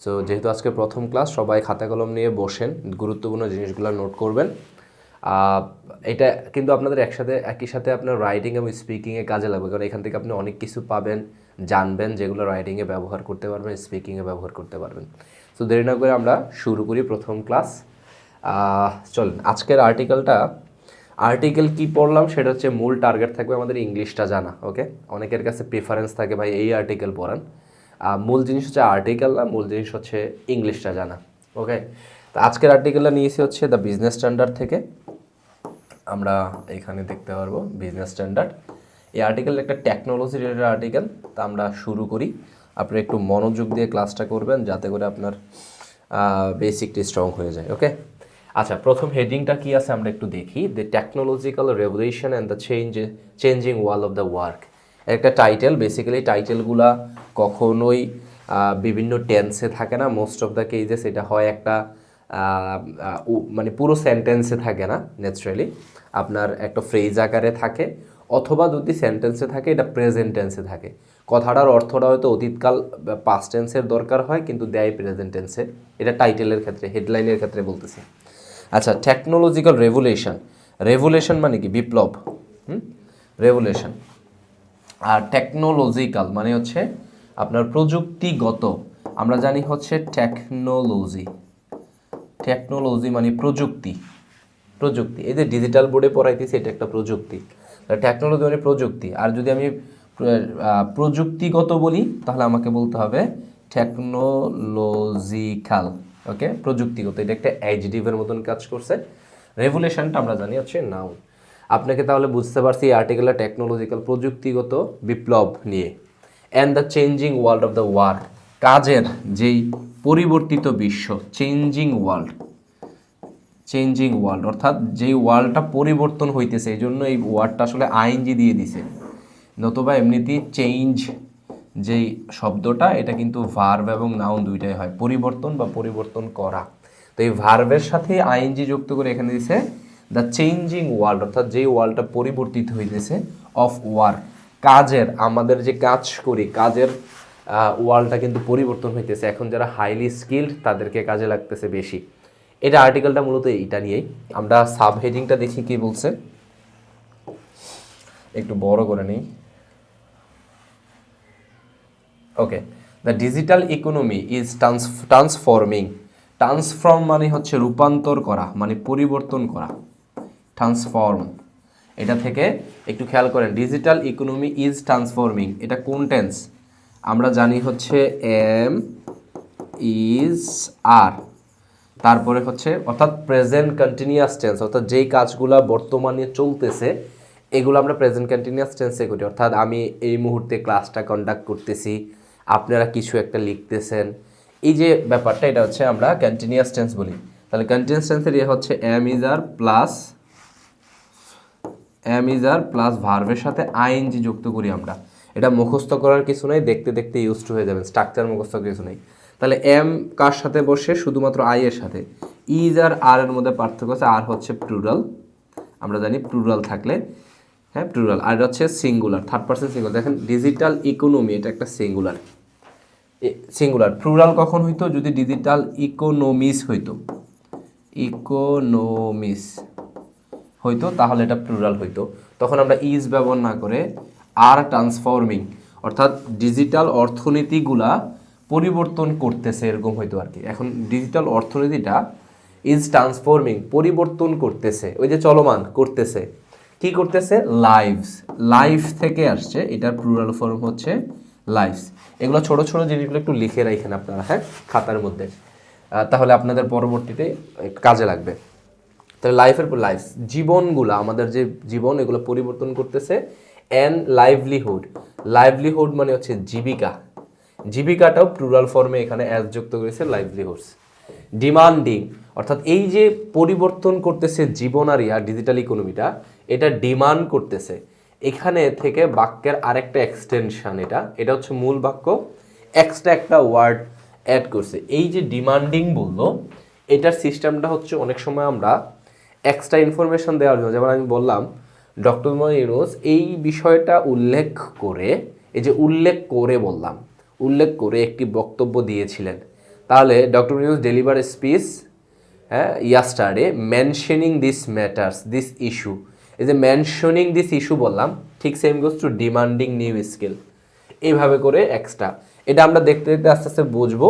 So যেহেতু আজকে প্রথম ক্লাস সবাই খাতা কলম নিয়ে বসেন, গুরুত্বপূর্ণ জিনিসগুলো নোট করবেন। এটা কিন্তু আপনাদের একসাথে, একই সাথে আপনার রাইটিং এবং স্পিকিংয়ে কাজে লাগবে, কারণ এখান থেকে আপনি অনেক কিছু পাবেন, জানবেন, যেগুলো রাইটিংয়ে ব্যবহার করতে পারবেন স্পিকিংয়ে ব্যবহার করতে পারবেন। সো দেরি না করে আমরা শুরু করি প্রথম ক্লাস চলুন, আজকের আর্টিকেলটা আর্টিকেল কি পড়লাম সেটা হচ্ছে মূল টার্গেট থাকবে আমাদের ইংলিশটা জানা ওকে অনেকের কাছে প্রিফারেন্স থাকে ভাই এই আর্টিকেল পড়ান। মূল জিনিস হচ্ছে আর্টিকেল না, মূল জিনিস হচ্ছে ইংলিশটা জানা ওকে তো আজকের আর্টিকেলটা নিয়েছি হচ্ছে দ্য বিজনেস স্ট্যান্ডার্ড থেকে। আমরা এখানে দেখতে পারব বিজনেস স্ট্যান্ডার্ড এই আর্টিকেল একটা টেকনোলজি রিলেটেড আর্টিকেল তা আমরা শুরু করি। আপনি একটু মনোযোগ দিয়ে ক্লাসটা করবেন, যাতে করে আপনার বেসিকটি স্ট্রং হয়ে যায় ওকে আচ্ছা প্রথম হেডিংটা কি আছে আমরা একটু দেখি। The technological revolution and the change changing wall of the work একটা টাইটেল বেসিক্যালি টাইটেলগুলা কখনোই বিভিন্ন টেন্সে থাকে না। মোস্ট অফ দ্য কেজেস এটা হয় একটা মানে পুরো সেন্টেন্সে থাকে না ন্যাচারালি আপনার একটা ফ্রেজ আকারে থাকে, অথবা যদি সেন্টেন্সে থাকে, এটা প্রেজেন্ট টেন্সে থাকে। কথাটার অর্থটা হয়তো অতীতকাল পাস্ট টেন্সের দরকার হয়, কিন্তু দেয় প্রেজেন্ট টেন্সে এটা টাইটেলের ক্ষেত্রে হেডলাইনের ক্ষেত্রে বলতেছি। আচ্ছা টেকনোলজিক্যাল রেভুলেশন রেভুলেশন মানে কি? বিপ্লব। হুম? রেভুলেশন আর টেকনোলজিক্যাল মানে হচ্ছে আপনার প্রযুক্তিগত। আমরা জানি হচ্ছে টেকনোলজি টেকনোলজি মানে প্রযুক্তি। প্রযুক্তি। এই যে ডিজিটাল বোর্ডে পড়াইতেছি, এটা একটা প্রযুক্তি। টেকনোলজি মানে প্রযুক্তি। আর যদি আমি প্রযুক্তিগত বলি, তাহলে আমাকে বলতে হবে টেকনোলজিক্যাল ওকে প্রযুক্তিগত। এটা একটা অ্যাডজেটিভের মতন কাজ করছে। রেভুলেশনটা আমরা জানি হচ্ছে নাউন আপনাকে তাহলে বুঝতে পারছি এই আর্টিকেলের টেকনোলজিক্যাল প্রযুক্তিগত বিপ্লব নিয়ে। And the changing world of the world কাজের যেই পরিবর্তিত বিশ্ব চেঞ্জিং ওয়ার্ল্ড চেঞ্জিং ওয়ার্ল্ড অর্থাৎ যেই ওয়ার্ল্ডটা পরিবর্তন হইতেছে, এই জন্য এই ওয়ার্ডটা আসলে আইনজি দিয়ে দিছে। নতুবা এমনিতেই চেঞ্জ যেই শব্দটা, এটা কিন্তু ভার্ব এবং নাউন দুইটাই হয়, পরিবর্তন বা পরিবর্তন করা। তো এই ভার্বের সাথে আইনজি যুক্ত করে এখানে দিছে দ্য চেঞ্জিং ওয়ার্ল্ড অর্থাৎ যেই ওয়ার্ল্ডটা পরিবর্তিত হইতেছে অফ ওয়ার্ক কাজের, আমাদের যে কাজ করি, কাজের ওয়ার্ল্ডটা কিন্তু পরিবর্তন হইতেছে। এখন যারা হাইলি স্কিল্ড তাদেরকে কাজে লাগতেছে বেশি। এটা আর্টিকেলটা মূলত এইটা নিয়েই। আমরা সাব হেডিংটা দেখি কি বলছে। একটু বড় করে নিই। Okay the digital economy is trans transforming transform মানে হচ্ছে রূপান্তর করা মানে পরিবর্তন করা। ট্রান্সফর্ম এটা থেকে একটু খেয়াল করেন ডিজিটাল ইকোনমি ইজ ট্রান্সফর্মিং এটা কোন টেন্স আমরা জানি হচ্ছে এম ইজ আর তারপরে হচ্ছে, অর্থাৎ প্রেজেন্ট কন্টিনিউয়াস টেন্স অর্থাৎ যেই কাজগুলো বর্তমানে চলতেছে, এগুলো আমরা প্রেজেন্ট কন্টিনিউয়াস টেন্সে করি। অর্থাৎ আমি এই মুহূর্তে ক্লাসটা কন্ডাক্ট করতেছি, আপনারা কিছু একটা লিখতেছেন। এই যে ব্যাপারটা, এটা হচ্ছে আমরা কন্টিনিউয়াস টেন্স বলি। তাহলে কন্টিনিউয়াস টেন্সের ইয়ে হচ্ছে am is are plus am is are plus ভার্ভের সাথে আইএনজি যুক্ত করি আমরা। এটা মুখস্থ করার কিছু নেই, দেখতে দেখতে ইউজ টু হয়ে যাবেন স্ট্রাকচার মুখস্থ কিছু নেই। তাহলে এম কার সাথে বসে? শুধুমাত্র আই এর সাথে। ইজ আর আর এর মধ্যে পার্থক্য আছে আর হচ্ছে প্লুরাল আমরা জানি প্লুরাল থাকলে হ্যাঁ প্লুরাল আর হচ্ছে সিঙ্গুলার থার্ড পার্সন সিঙ্গুলার দেখেন ডিজিটাল ইকোনমি এটা একটা সিঙ্গুলার সিঙ্গুলার প্লুরাল কখন হইতো? যদি ডিজিটাল ইকোনমিস হইতো। ইকোনমিস হইতো, তাহলে এটা প্লুরাল হইতো। তখন আমরা ইজ ব্যবহার না করে আর ট্রান্সফর্মিং অর্থাৎ ডিজিটাল অর্থনীতিগুলা পরিবর্তন করতেছে, এরকম হইতো আর কি। এখন ডিজিটাল অর্থনীতিটা ইজ ট্রান্সফর্মিং পরিবর্তন করতেছে। ওই যে চলমান, করতেছে। কি করতেছে? লাইভস লাইফ থেকে আসছে, এটার প্লুরাল ফর্ম হচ্ছে লাইফস এগুলো ছোট ছোট জিনিসগুলো একটু লিখে রাখেন আপনারা হ্যাঁ? খাতার মধ্যে। তাহলে আপনাদের পরবর্তীতে কাজে লাগবে। তাহলে লাইফের পর লাইফ জীবনগুলো, আমাদের যে জীবন, এগুলো পরিবর্তন করতেছে অ্যান্ড লাইভলিহুড লাইভলিহুড মানে হচ্ছে জীবিকা। জীবিকাটাও প্লুরাল ফর্মে এখানে অ্যাজ যুক্ত করেছে লাইভলিহুডস ডিমান্ডিং অর্থাৎ এই যে পরিবর্তন করতেছে জীবন আর ইয়া ডিজিটাল ইকোনমিটা এটা ডিমান্ড করতেছে। এখানে থেকে বাক্যের আরেকটা এক্সটেনশন এটা। এটা হচ্ছে মূল বাক্য। এক্সট্রা একটা ওয়ার্ড অ্যাড করছে। এই যে ডিমান্ডিং বলল, এটার সিস্টেমটা হচ্ছে অনেক সময় আমরা এক্সট্রা ইনফরমেশন দেওয়ার জন্য, যেমন আমি বললাম ডক্টর ইউনুস এই বিষয়টা উল্লেখ করে, এই যে উল্লেখ করে বললাম, উল্লেখ করে একটি বক্তব্য দিয়েছিলেন। তাহলে ডক্টর নিউজ ডেলিভার স্পিচ হ্যাঁ yesterday mentioning this matters this issue এই যে মেনশনিং দিস ইস্যু বললাম, ঠিক same goes to demanding new skill এইভাবে করে এক্সট্রা এটা আমরা দেখতে দেখতে আস্তে আস্তে বুঝব।